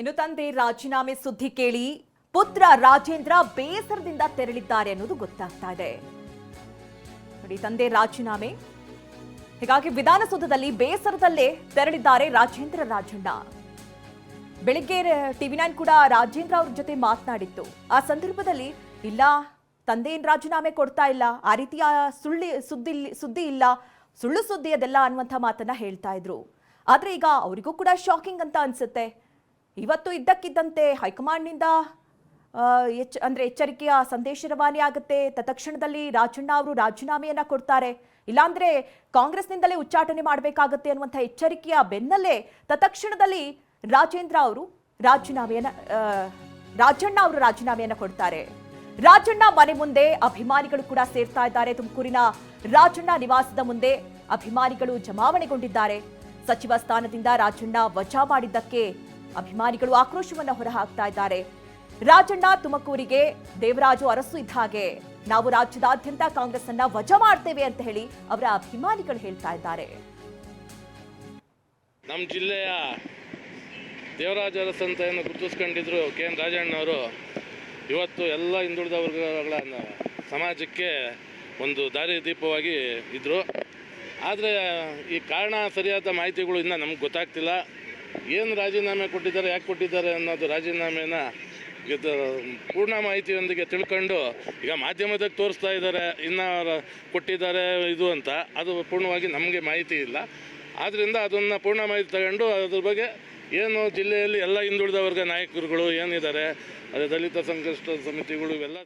ಇನ್ನು ತಂದೆ ರಾಜೀನಾಮೆ ಸುದ್ದಿ ಕೇಳಿ ಪುತ್ರ ರಾಜೇಂದ್ರ ಬೇಸರದಿಂದ ತೆರಳಿದ್ದಾರೆ ಅನ್ನೋದು ಗೊತ್ತಾಗ್ತಾ ಇದೆ. ನೋಡಿ, ತಂದೆ ರಾಜೀನಾಮೆ. ಹೀಗಾಗಿ ವಿಧಾನಸೌಧದಲ್ಲಿ ಬೇಸರದಲ್ಲೇ ತೆರಳಿದ್ದಾರೆ ರಾಜೇಂದ್ರ ರಾಜಣ್ಣ. ಬೆಳಿಗ್ಗೆ ಟಿವಿ ನೈನ್ ಕೂಡ ರಾಜೇಂದ್ರ ಅವ್ರ ಜೊತೆ ಮಾತನಾಡಿತ್ತು. ಆ ಸಂದರ್ಭದಲ್ಲಿ, ಇಲ್ಲ, ತಂದೆ ಏನ್ ರಾಜೀನಾಮೆ ಕೊಡ್ತಾ ಇಲ್ಲ, ಆ ರೀತಿಯ ಸುಳ್ಳಿ ಸುದ್ದಿ ಸುದ್ದಿ ಇಲ್ಲ, ಸುಳ್ಳು ಸುದ್ದಿ ಅದೆಲ್ಲ ಅನ್ನುವಂಥ ಮಾತನ್ನ ಹೇಳ್ತಾ ಇದ್ರು. ಆದ್ರೆ ಈಗ ಅವರಿಗೂ ಕೂಡ ಶಾಕಿಂಗ್ ಅಂತ ಅನ್ಸುತ್ತೆ. ಇವತ್ತು ಇದ್ದಕ್ಕಿದ್ದಂತೆ ಹೈಕಮಾಂಡ್ನಿಂದ ಎಚ್, ಅಂದರೆ ಎಚ್ಚರಿಕೆಯ ಸಂದೇಶ ರವಾನೆ ಆಗುತ್ತೆ. ತತ್ಕ್ಷಣದಲ್ಲಿ ರಾಜಣ್ಣ ಅವರು ರಾಜೀನಾಮೆಯನ್ನು ಕೊಡ್ತಾರೆ. ಇಲ್ಲಾಂದ್ರೆ ಕಾಂಗ್ರೆಸ್ನಿಂದಲೇ ಉಚ್ಚಾಟನೆ ಮಾಡಬೇಕಾಗತ್ತೆ ಅನ್ನುವಂಥ ಎಚ್ಚರಿಕೆಯ ಬೆನ್ನಲ್ಲೇ ತತ್ಕ್ಷಣದಲ್ಲಿ ರಾಜೇಂದ್ರ ಅವರು ರಾಜೀನಾಮೆಯನ್ನು ರಾಜಣ್ಣ ಅವರು ರಾಜೀನಾಮೆಯನ್ನು ಕೊಡ್ತಾರೆ. ರಾಜಣ್ಣ ಮನೆ ಮುಂದೆ ಅಭಿಮಾನಿಗಳು ಕೂಡ ಸೇರ್ತಾ ಇದ್ದಾರೆ. ತುಮಕೂರಿನ ರಾಜಣ್ಣ ನಿವಾಸದ ಮುಂದೆ ಅಭಿಮಾನಿಗಳು ಜಮಾವಣೆಗೊಂಡಿದ್ದಾರೆ. ಸಚಿವ ಸ್ಥಾನದಿಂದ ರಾಜಣ್ಣ ವಜಾ ಮಾಡಿದ್ದಕ್ಕೆ ಅಭಿಮಾನಿಗಳು ಆಕ್ರೋಶವನ್ನ ಹೊರಹಾಕ್ತಾ ಇದ್ದಾರೆ. ರಾಜಣ್ಣ ತುಮಕೂರಿಗೆ, ದೇವರಾಜು ಅರಸು ಇದ್ದ ಹಾಗೆ ನಾವು ರಾಜ್ಯದಾದ್ಯಂತ ಕಾಂಗ್ರೆಸ್ ಅನ್ನ ವಜಾ ಮಾಡ್ತೇವೆ ಅಂತ ಹೇಳಿ ಅವರ ಅಭಿಮಾನಿಗಳು ಹೇಳ್ತಾ ಇದ್ದಾರೆ. ನಮ್ಮ ಜಿಲ್ಲೆಯ ದೇವರಾಜ ಅರಸ್ ಅಂತ ಏನು ಗುರುತಿಸ್ಕೊಂಡಿದ್ರು ಕೆ ಎನ್ ರಾಜಣ್ಣವರು, ಇವತ್ತು ಎಲ್ಲ ಹಿಂದುಳಿದ ವರ್ಗಗಳ ಸಮಾಜಕ್ಕೆ ಒಂದು ದಾರಿ ದೀಪವಾಗಿ ಇದ್ದರು ಆದರೆ ಈ ಕಾರಣ ಸರಿಯಾದ ಮಾಹಿತಿಗಳು ಇನ್ನೂ ನಮ್ಗೆ ಗೊತ್ತಾಗ್ತಿಲ್ಲ. ಏನು ರಾಜೀನಾಮೆ ಕೊಟ್ಟಿದ್ದಾರೆ, ಯಾಕೆ ಕೊಟ್ಟಿದ್ದಾರೆ ಅನ್ನೋದು ರಾಜೀನಾಮೆನ ಪೂರ್ಣ ಮಾಹಿತಿಯೊಂದಿಗೆ ತಿಳ್ಕೊಂಡು ಈಗ ಮಾಧ್ಯಮದಾಗ ತೋರಿಸ್ತಾ ಇದ್ದಾರೆ, ಇನ್ನು ಕೊಟ್ಟಿದ್ದಾರೆ ಇದು ಅಂತ, ಅದು ಪೂರ್ಣವಾಗಿ ನಮಗೆ ಮಾಹಿತಿ ಇಲ್ಲ. ಆದ್ದರಿಂದ ಅದನ್ನು ಪೂರ್ಣ ಮಾಹಿತಿ ತಗೊಂಡು ಅದ್ರ ಬಗ್ಗೆ ಏನು ಜಿಲ್ಲೆಯಲ್ಲಿ ಎಲ್ಲ ಹಿಂದುಳಿದ ವರ್ಗ ನಾಯಕರುಗಳು ಏನಿದ್ದಾರೆ, ಅದೇ ದಲಿತ ಸಂಕಷ್ಟ ಸಮಿತಿಗಳು ಇವೆಲ್ಲ